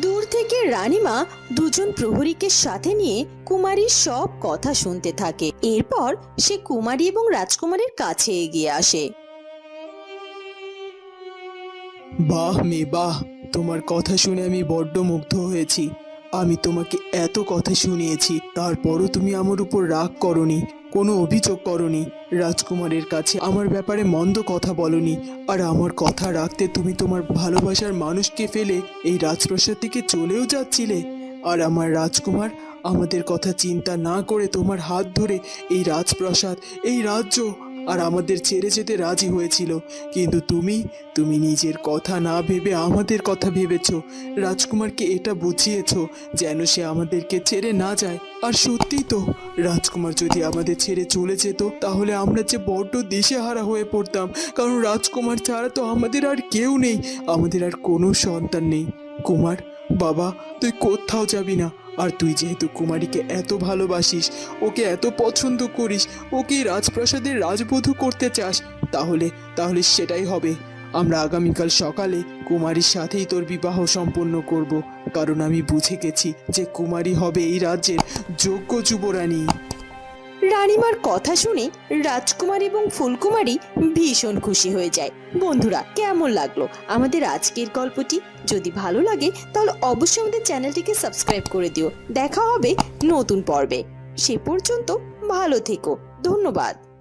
দূর থেকে রানীমা দুজন প্রহরীকে সাথে নিয়ে কুমারীর সব কথা শুনতে থাকে। এরপর সে কুমারী এবং রাজকুমারীর কাছে এগিয়ে আসে। বাহ মে বাহ। তোমার কথা শুনে আমি বড্ড মুগ্ধ হয়েছি। আমি তোমাকে এত কথা শুনিয়েছি, তারপরও তুমি আমার উপর রাগ করনি, কোনো অভিযোগ করনি। রাজকুমারের কাছে আমার ব্যাপারে মন্দ কথা বলনি, আর আমার কথা রাখতে তুমি তোমার ভালোবাসার মানুষকে ফেলে এই রাজপ্রাসাদ থেকে চলেও যাচ্ছিলে। আর আমার রাজকুমার, আমাদের কথা চিন্তা না করে তোমার হাত ধরে এই রাজপ্রাসাদ, এই রাজ্য আর আমাদের ছেড়ে যেতে রাজি হয়েছিল। কিন্তু তুমি তুমি নিজের কথা না ভেবে আমাদের কথা ভেবেছ। রাজকুমারকে এটা বুঝিয়েছ যেন সে আমাদেরকে ছেড়ে না যায়। আর সত্যিই তো, রাজকুমার যদি আমাদের ছেড়ে চলে যেত, তাহলে আমরা যে বড্ড দিশেহারা হয়ে পড়তাম। কারণ রাজকুমার ছাড়া তো আমাদের আর কেউ নেই। আমাদের আর কোনো সন্তান নেই। কুমার, বাবা, তুই কোথাও যাবি না। আর তুই যেহেতু কুমারীকে এত ভালোবাসিস, ওকে এত পছন্দ করিস ওকে রাজপ্রাসাদের রাজবধূ করতে চাস? তাহলে তাহলে সেটাই হবে। আমরা আগামীকাল সকালে কুমারীর সাথেই তোর বিবাহ সম্পন্ন করব। কারণ আমি বুঝে গেছি যে কুমারী হবে এই রাজ্যের যোগ্য যুবরানী। রানীমার কথা শুনে রাজকুমার এবং ফুলকুমারী ভীষণ খুশি হয়ে যায়। বন্ধুরা, কেমন লাগল? আমাদের আজকের গল্পটি যদি ভালো লাগে, তাহলে অবশ্যই আমাদের চ্যানেলটিকে সাবস্ক্রাইব করে দিও। দেখা হবে নতুন পর্বে। সে পর্যন্ত ভালো থেকো। ধন্যবাদ।